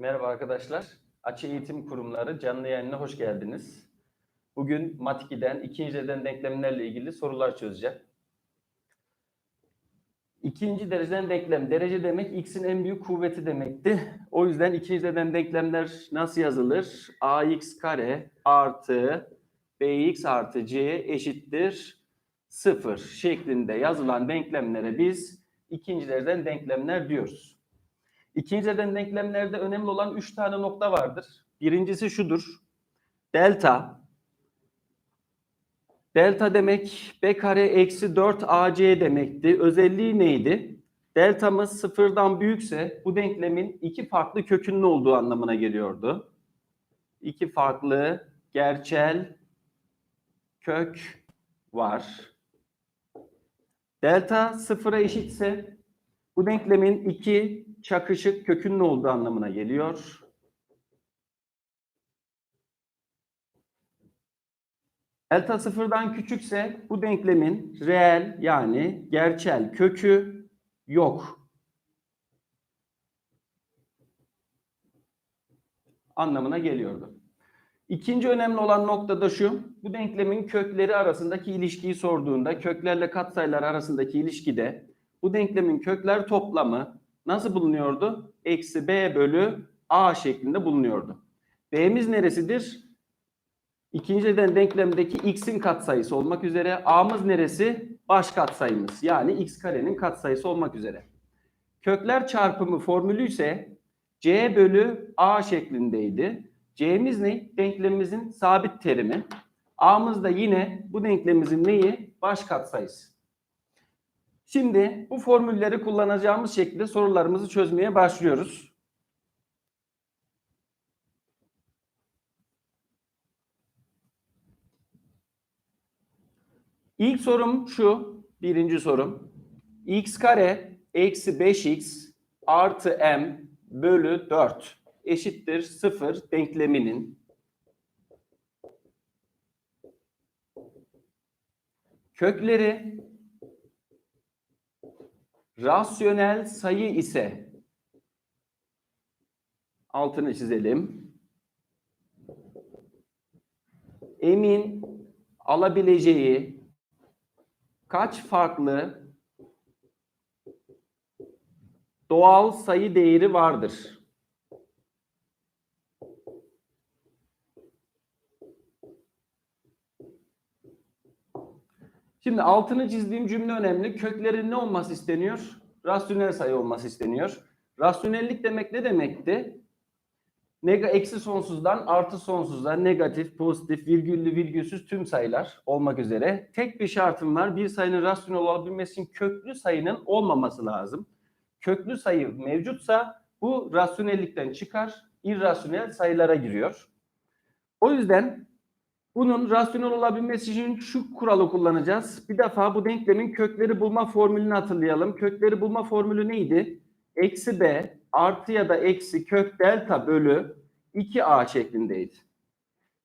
Merhaba arkadaşlar. Açı Eğitim Kurumları canlı yayınına hoş geldiniz. Bugün Mat 2'den ikinci dereceden denklemlerle ilgili sorular çözeceğim. İkinci dereceden denklem. Derece demek x'in en büyük kuvveti demekti. O yüzden ikinci dereceden denklemler nasıl yazılır? ax kare artı bx artı c eşittir 0 şeklinde yazılan denklemlere biz ikinci dereceden denklemler diyoruz. İkinci dereceden denklemlerde önemli olan üç tane nokta vardır. Birincisi şudur. Delta. Delta demek b kare eksi 4 ac demekti. Özelliği neydi? Deltamız sıfırdan büyükse bu denklemin iki farklı kökünün olduğu anlamına geliyordu. İki farklı gerçel kök var. Delta sıfıra eşitse bu denklemin iki çakışık kökünün olduğu anlamına geliyor. Delta sıfırdan küçükse bu denklemin reel yani gerçel kökü yok. Anlamına geliyordu. İkinci önemli olan nokta da şu. Bu denklemin kökleri arasındaki ilişkiyi sorduğunda köklerle katsayılar arasındaki ilişkide bu denklemin kökler toplamı nasıl bulunuyordu? Eksi b bölü a şeklinde bulunuyordu. B'miz neresidir? İkinci neden denklemdeki x'in katsayısı olmak üzere. A'mız neresi? Baş katsayımız. Yani x karenin katsayısı olmak üzere. Kökler çarpımı formülü ise c bölü a şeklindeydi. C'miz ne? Denklemimizin sabit terimi. A'mız da yine bu denklemimizin neyi? Baş katsayısı. Şimdi bu formülleri kullanacağımız şekilde sorularımızı çözmeye başlıyoruz. İlk sorum şu, birinci sorum. x kare eksi 5x artı m bölü 4 eşittir 0 denkleminin kökleri rasyonel sayı ise altını çizelim. Emin alabileceği kaç farklı doğal sayı değeri vardır? Şimdi altını çizdiğim cümle önemli. Köklerin ne olması isteniyor? Rasyonel sayı olması isteniyor. Rasyonellik demek ne demekti? Nega eksi sonsuzdan artı sonsuzdan negatif, pozitif, virgüllü, virgülsüz tüm sayılar olmak üzere. Tek bir şartım var. Bir sayının rasyonel olabilmesi için köklü sayının olmaması lazım. Köklü sayı mevcutsa bu rasyonellikten çıkar, irrasyonel sayılara giriyor. O yüzden bunun rasyonel olabilmesi için şu kuralı kullanacağız. Bir defa bu denklemin kökleri bulma formülünü hatırlayalım. Kökleri bulma formülü neydi? Eksi b artı ya da eksi kök delta bölü 2a şeklindeydi.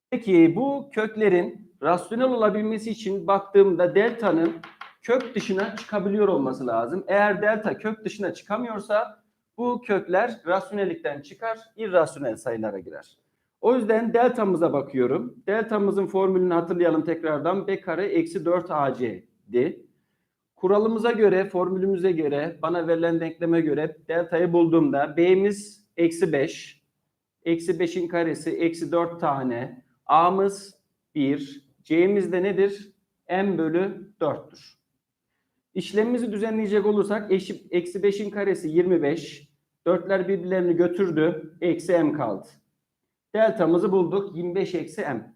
Peki bu köklerin rasyonel olabilmesi için baktığımda delta'nın kök dışına çıkabiliyor olması lazım. Eğer delta kök dışına çıkamıyorsa bu kökler rasyonellikten çıkar, irrasyonel sayılara girer. O yüzden deltamıza bakıyorum. Deltamızın formülünü hatırlayalım tekrardan. B kare eksi 4AC Kuralımıza göre, formülümüze göre, bana verilen denkleme göre deltayı bulduğumda B'miz eksi 5. Eksi 5'in karesi eksi 4 tane. A'mız 1. C'miz de nedir? M bölü 4'tür. İşlemimizi düzenleyecek olursak eşi, eksi 5'in karesi 25. Dörtler birbirlerini götürdü. Eksi M kaldı. Deltamızı bulduk. 25 eksi M.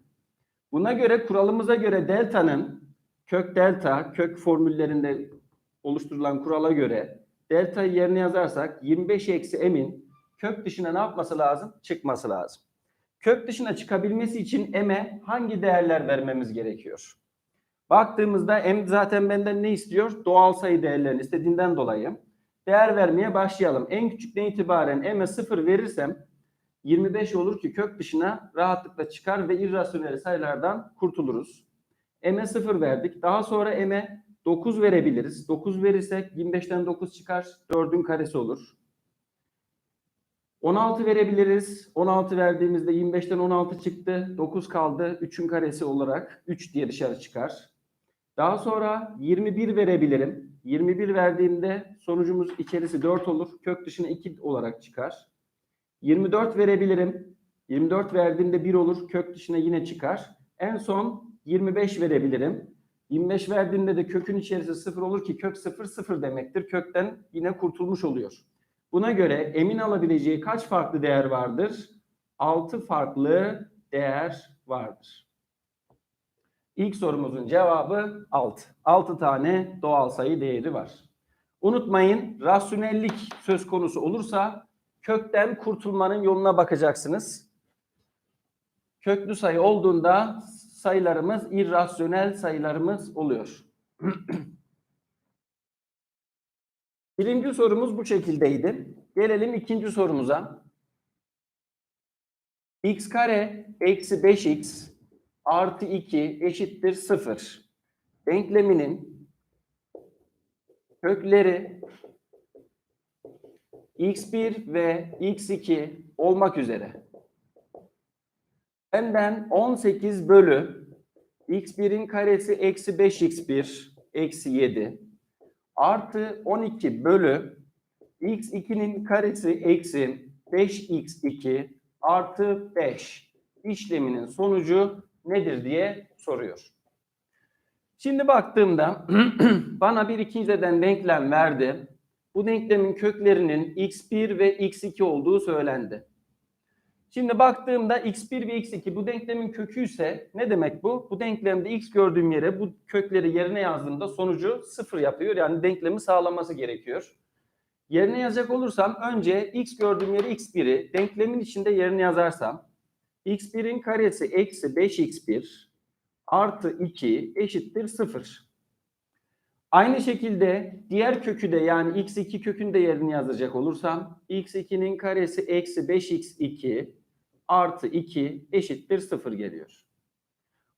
Buna göre kuralımıza göre delta'nın kök delta, kök formüllerinde oluşturulan kurala göre delta'yı yerine yazarsak 25 eksi m'in kök dışına ne yapması lazım? Çıkması lazım. Kök dışına çıkabilmesi için m'e hangi değerler vermemiz gerekiyor? Baktığımızda m zaten benden ne istiyor? Doğal sayı değerlerini istediğinden dolayı değer vermeye başlayalım. En küçükten itibaren m'e 0 verirsem 25 olur ki kök dışına rahatlıkla çıkar ve irrasyonel sayılardan kurtuluruz. M'e 0 verdik. Daha sonra M'e 9 verebiliriz. 9 verirsek 25'ten 9 çıkar. 4'ün karesi olur. 16 verebiliriz. 16 verdiğimizde 25'ten 16 çıktı. 9 kaldı. 3'ün karesi olarak 3 diye dışarı çıkar. Daha sonra 21 verebilirim. 21 verdiğimde sonucumuz içerisi 4 olur. Kök dışına 2 olarak çıkar. 24 verebilirim. 24 verdiğimde 1 olur. Kök dışına yine çıkar. En son 25 verebilirim. 25 verdiğimde de kökün içerisi 0 olur ki kök 0 0 demektir. Kökten yine kurtulmuş oluyor. Buna göre emin alabileceği kaç farklı değer vardır? 6 farklı değer vardır. İlk sorumuzun cevabı 6. 6 tane doğal sayı değeri var. Unutmayın rasyonellik söz konusu olursa kökten kurtulmanın yoluna bakacaksınız. Köklü sayı olduğunda sayılarımız irrasyonel sayılarımız oluyor. Birinci sorumuz bu şekildeydi. Gelelim ikinci sorumuza. x kare eksi 5x artı 2 eşittir 0. Denkleminin kökleri x1 ve x2 olmak üzere benden 18 bölü x1'in karesi eksi 5x1 eksi 7 artı 12 bölü x2'nin karesi eksi 5x2 artı 5 işleminin sonucu nedir diye soruyor. Şimdi baktığımda bana bir ikinciden denklem verdi. Bu denklemin köklerinin x1 ve x2 olduğu söylendi. Şimdi baktığımda x1 ve x2 bu denklemin kökü ise ne demek bu? Bu denklemde x gördüğüm yere bu kökleri yerine yazdığımda sonucu sıfır yapıyor. Yani denklemi sağlaması gerekiyor. Yerine yazacak olursam önce x gördüğüm yere x1'i denklemin içinde yerine yazarsam x1'in karesi eksi 5x1 artı 2 eşittir 0. Aynı şekilde diğer kökü de yani x2 kökünü de yerine yazacak olursam x2'nin karesi eksi 5x2 artı 2 eşittir 0 geliyor.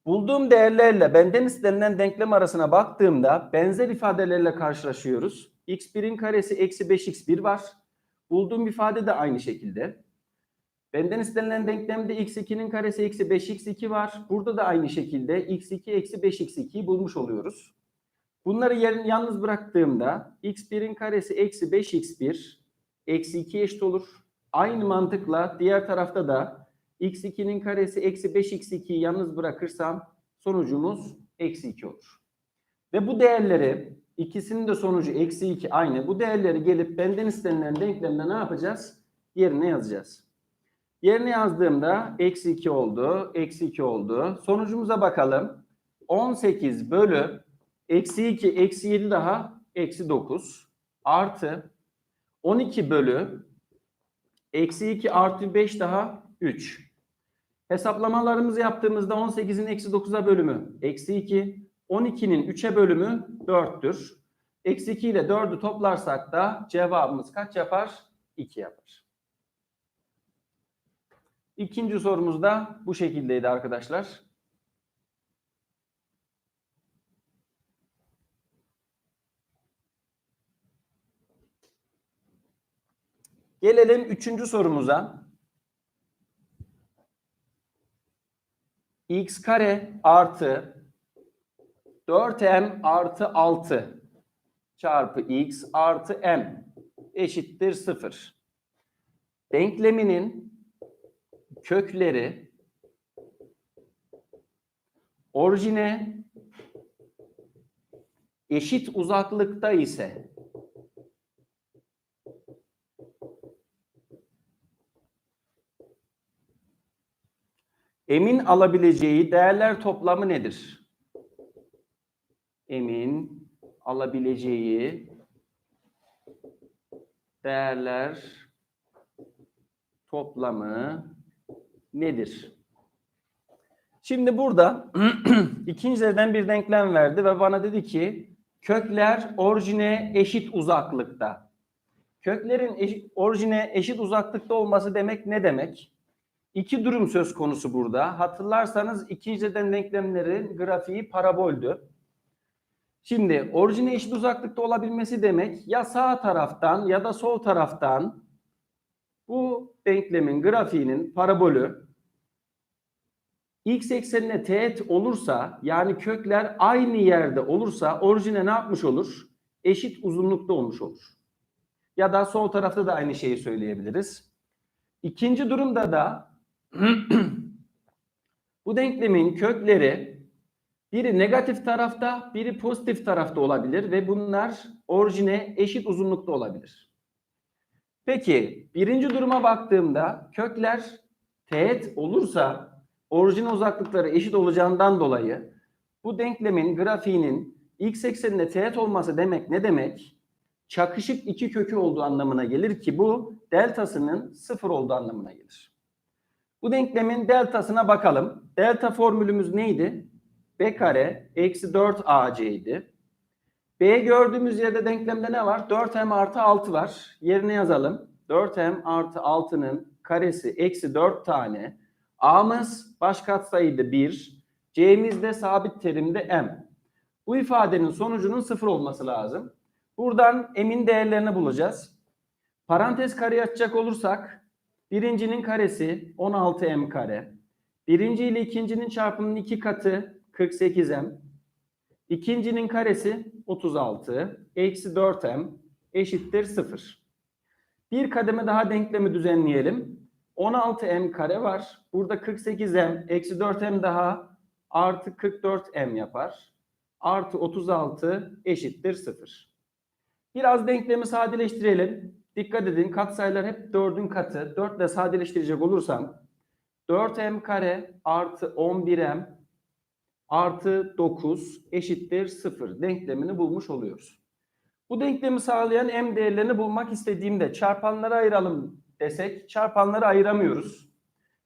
Bulduğum değerlerle benden istenilen denklem arasına baktığımda benzer ifadelerle karşılaşıyoruz. x1'in karesi eksi 5x1 var. Bulduğum ifade de aynı şekilde. Benden istenilen denklemde x2'nin karesi eksi 5x2 var. Burada da aynı şekilde x2 eksi 5x2'yi bulmuş oluyoruz. Bunları yerin yalnız bıraktığımda x1'in karesi eksi 5x1 eksi 2 eşit olur. Aynı mantıkla diğer tarafta da x2'nin karesi eksi 5x2'yi yalnız bırakırsam sonucumuz eksi 2 olur. Ve bu değerleri ikisinin de sonucu eksi 2 aynı. Bu değerleri gelip benden istenilen denklemde ne yapacağız? Yerine yazacağız. Yerine yazdığımda eksi 2 oldu, eksi 2 oldu. Sonucumuza bakalım. 18 bölü eksi 2, eksi 7 daha eksi 9 artı 12 bölü eksi 2 artı 5 daha 3. Hesaplamalarımızı yaptığımızda 18'in eksi 9'a bölümü eksi 2, 12'nin 3'e bölümü 4'tür. Eksi 2 ile 4'ü toplarsak da cevabımız kaç yapar? 2 yapar. İkinci sorumuz da bu şekildeydi arkadaşlar. Gelelim üçüncü sorumuza. x kare artı 4m artı 6 çarpı x artı m eşittir 0. Denkleminin kökleri orijine eşit uzaklıkta ise emin alabileceği değerler toplamı nedir? Emin alabileceği değerler toplamı nedir? Şimdi burada ikinciden bir denklem verdi ve bana dedi ki kökler orijine eşit uzaklıkta. Köklerin eşit, orijine eşit uzaklıkta olması demek ne demek? İki durum söz konusu burada. Hatırlarsanız ikinciden denklemlerin grafiği paraboldü. Şimdi orijine eşit uzaklıkta olabilmesi demek ya sağ taraftan ya da sol taraftan Bu denklemin grafiğinin parabolü x eksenine teğet olursa yani kökler aynı yerde olursa orijine ne yapmış olur? Eşit uzunlukta olmuş olur. Ya da sol tarafta da aynı şeyi söyleyebiliriz. İkinci durumda da bu denklemin kökleri biri negatif tarafta, biri pozitif tarafta olabilir ve bunlar orijine eşit uzunlukta olabilir. Peki birinci duruma baktığımda kökler teğet olursa orijin uzaklıkları eşit olacağından dolayı bu denklemin grafiğinin x ekseninde teğet olması demek ne demek? Çakışık iki kökü olduğu anlamına gelir ki bu deltasının sıfır olduğu anlamına gelir. Bu denklemin deltasına bakalım. Delta formülümüz neydi? B kare eksi 4 AC idi. B gördüğümüz yerde denklemde ne var? 4m artı 6 var. Yerine yazalım. 4m artı 6'nın karesi eksi 4 tane. A'mız baş katsayıydı 1. C'miz de sabit terimde m. Bu ifadenin sonucunun 0 olması lazım. Buradan m'in değerlerini bulacağız. Parantez kare açacak olursak birincinin karesi 16m kare. Birinci ile ikincinin çarpımının iki katı 48m. İkincinin karesi 36. Eksi 4m eşittir 0. Bir kademe daha denklemi düzenleyelim. 16m kare var. Burada 48m eksi 4m daha artı 44m yapar. Artı 36 eşittir 0. Biraz denklemi sadeleştirelim. Dikkat edin katsayılar hep 4'ün katı. 4 ile sadeleştirecek olursam 4m kare artı 11m artı 9 eşittir 0 denklemini bulmuş oluyoruz. Bu denklemi sağlayan m değerlerini bulmak istediğimde çarpanları ayıralım desek çarpanları ayıramıyoruz.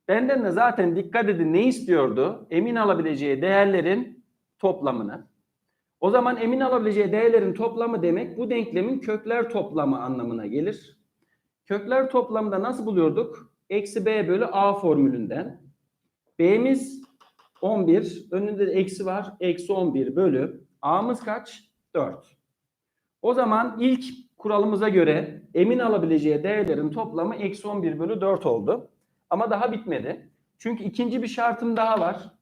Benden de zaten dikkat edin ne istiyordu? Emin alabileceği değerlerin toplamını. O zaman emin alabileceği değerlerin toplamı demek bu denklemin kökler toplamı anlamına gelir. Kökler toplamında nasıl buluyorduk? Eksi b bölü a formülünden. B'miz 11. Önünde de eksi var. Eksi 11 bölü. A'mız kaç? 4. O zaman ilk kuralımıza göre emin alabileceği değerlerin toplamı eksi 11 bölü 4 oldu. Ama daha bitmedi. Çünkü ikinci bir şartım daha var.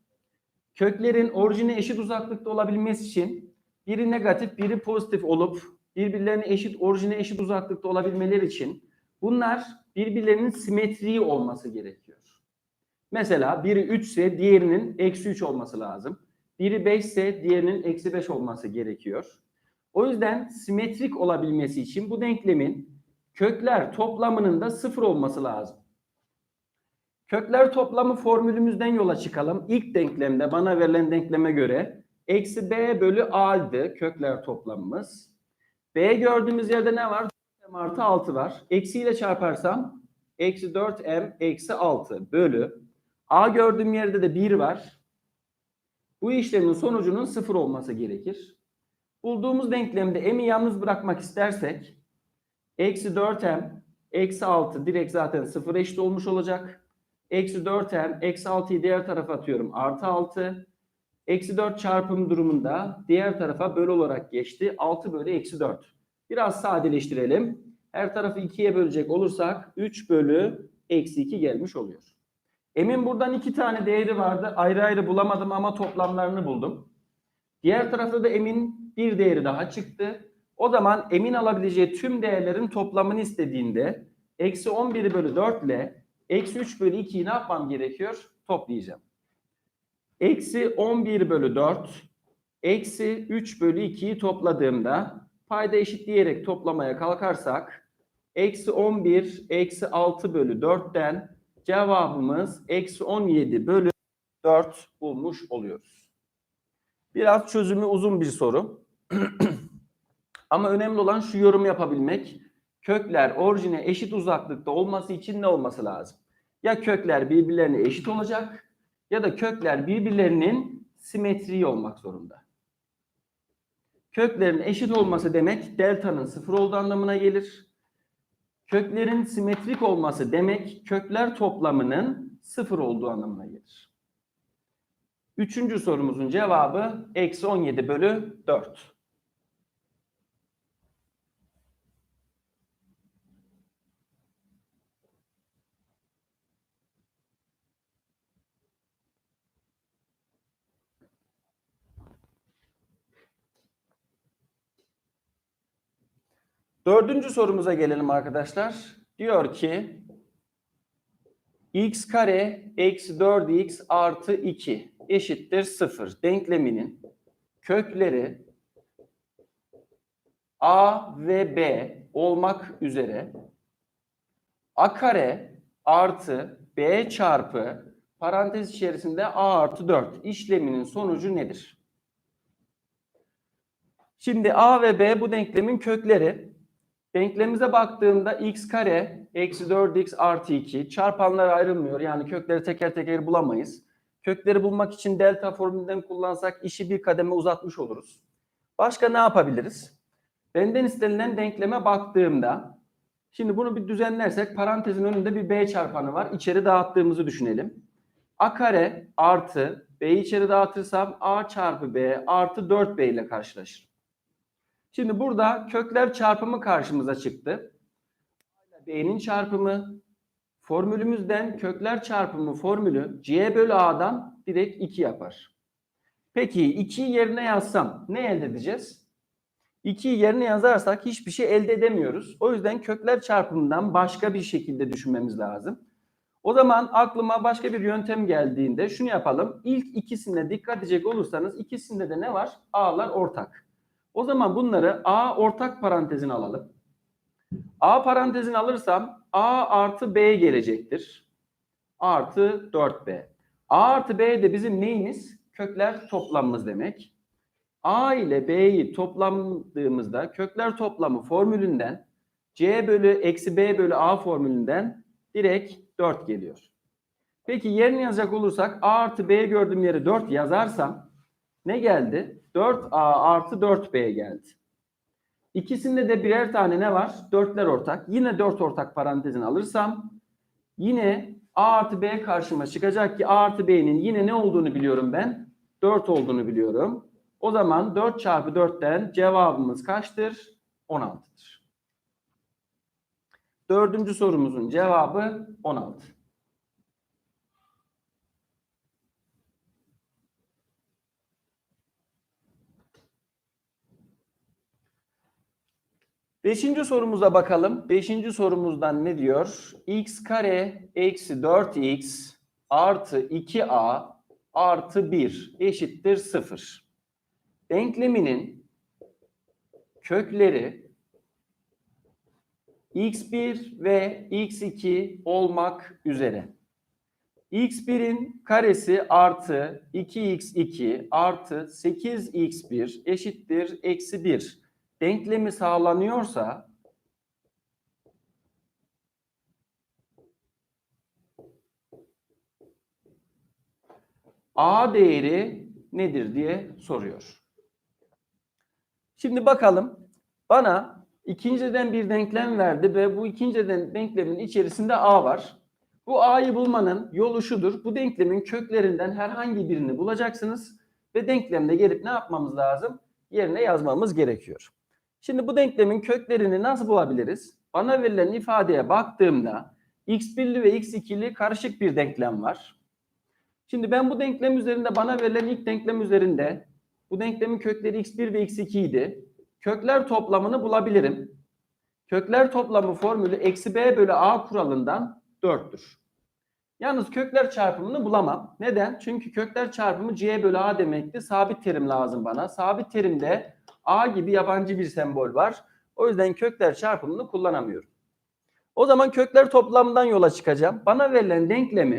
Köklerin orijine eşit uzaklıkta olabilmesi için biri negatif, biri pozitif olup birbirlerine eşit, orijine eşit uzaklıkta olabilmeleri için bunlar birbirlerinin simetriği olması gerekiyor. Mesela biri 3 ise diğerinin eksi 3 olması lazım. Biri 5 ise diğerinin eksi 5 olması gerekiyor. O yüzden simetrik olabilmesi için bu denklemin kökler toplamının da sıfır olması lazım. Kökler toplamı formülümüzden yola çıkalım. İlk denklemde bana verilen denkleme göre eksi b bölü a'ydı kökler toplamımız. b gördüğümüz yerde ne var? 4m artı 6 var. Eksiyle çarparsam eksi 4m eksi 6 bölü A gördüğüm yerde de 1 var. Bu işlemin sonucunun 0 olması gerekir. Bulduğumuz denklemde m'i yalnız bırakmak istersek eksi 4m eksi 6 direkt zaten 0 eşit olmuş olacak. Eksi 4m eksi 6'yı diğer tarafa atıyorum artı 6. Eksi 4 çarpım durumunda diğer tarafa böl olarak geçti. 6 bölü eksi 4. Biraz sadeleştirelim. Her tarafı 2'ye bölecek olursak 3 bölü eksi 2 gelmiş oluyor. Emin buradan iki tane değeri vardı. Ayrı ayrı bulamadım ama toplamlarını buldum. Diğer tarafta da emin bir değeri daha çıktı. O zaman emin alabileceği tüm değerlerin toplamını istediğinde eksi 11 bölü 4 ile eksi 3 bölü 2'yi ne yapmam gerekiyor? Toplayacağım. Eksi 11 bölü 4 eksi 3 bölü 2'yi topladığımda payda eşitleyerek toplamaya kalkarsak eksi 11 eksi 6 bölü 4'ten cevabımız eksi 17 bölü 4 bulmuş oluyoruz. Biraz çözümü uzun bir soru. Ama önemli olan şu yorum yapabilmek. Kökler orijine eşit uzaklıkta olması için ne olması lazım? Ya kökler birbirlerine eşit olacak ya da kökler birbirlerinin simetriği olmak zorunda. Köklerin eşit olması demek delta'nın sıfır olduğu anlamına gelir. Köklerin simetrik olması demek kökler toplamının sıfır olduğu anlamına gelir. Üçüncü sorumuzun cevabı eksi 17 bölü 4. Dördüncü sorumuza gelelim arkadaşlar. Diyor ki x kare eksi 4x artı 2 eşittir 0 denkleminin kökleri a ve b olmak üzere a kare artı b çarpı parantez içerisinde a artı 4 işleminin sonucu nedir? Şimdi a ve b bu denklemin kökleri. Denklemimize baktığımda x kare eksi 4x artı 2 çarpanlar ayrılmıyor. Yani kökleri teker teker bulamayız. Kökleri bulmak için delta formülünden kullansak işi bir kademe uzatmış oluruz. Başka ne yapabiliriz? Benden istenilen denkleme baktığımda şimdi bunu bir düzenlersek parantezin önünde bir b çarpanı var. İçeri dağıttığımızı düşünelim. a kare artı b'yi içeri dağıtırsam a çarpı b artı 4b ile karşılaşır. Şimdi burada kökler çarpımı karşımıza çıktı. B'nin çarpımı formülümüzden kökler çarpımı formülü c bölü a'dan direkt 2 yapar. Peki 2'yi yerine yazsam ne elde edeceğiz? 2'yi yerine yazarsak hiçbir şey elde edemiyoruz. O yüzden kökler çarpımından başka bir şekilde düşünmemiz lazım. O zaman aklıma başka bir yöntem geldiğinde şunu yapalım. İlk ikisine dikkat edecek olursanız ikisinde de ne var? A'lar ortak. O zaman bunları A ortak parantezine alalım. A parantezini alırsam A artı B gelecektir. Artı 4B. A artı B de bizim neyimiz? Kökler toplamımız demek. A ile B'yi topladığımızda kökler toplamı formülünden C bölü eksi B bölü A formülünden direkt 4 geliyor. Peki yerini yazacak olursak A artı B gördüğüm yere 4 yazarsam ne geldi? 4A artı 4B geldi. İkisinde de birer tane ne var? Dörtler ortak. Yine 4 ortak parantezini alırsam yine A artı B karşıma çıkacak ki A artı B'nin yine ne olduğunu biliyorum ben? 4 olduğunu biliyorum. O zaman 4 çarpı 4'ten cevabımız kaçtır? 16'dır. Dördüncü sorumuzun cevabı 16. Beşinci sorumuza bakalım. Beşinci sorumuzdan ne diyor? x kare eksi 4x artı 2a artı 1 eşittir 0. Denkleminin kökleri x1 ve x2 olmak üzere. x1'in karesi artı 2x2 artı 8x1 eşittir eksi 1 denklemi sağlanıyorsa A değeri nedir diye soruyor. Şimdi bakalım bana ikinciden bir denklem verdi ve bu ikinciden denklemin içerisinde A var. Bu A'yı bulmanın yolu şudur. Bu denklemin köklerinden herhangi birini bulacaksınız ve denklemde gelip ne yapmamız lazım? Yerine yazmamız gerekiyor. Şimdi bu denklemin köklerini nasıl bulabiliriz? Bana verilen ifadeye baktığımda x1'li ve x2'li karışık bir denklem var. Şimdi ben bu denklem üzerinde bana verilen ilk denklem üzerinde bu denklemin kökleri x1 ve x2 idi. Kökler toplamını bulabilirim. Kökler toplamı formülü eksi b bölü a kuralından 4'tür. Yalnız kökler çarpımını bulamam. Neden? Çünkü kökler çarpımı c bölü a demekti. Sabit terim lazım bana. Sabit terimde a gibi yabancı bir sembol var. O yüzden kökler çarpımını kullanamıyorum. O zaman kökler toplamından yola çıkacağım. Bana verilen denklemi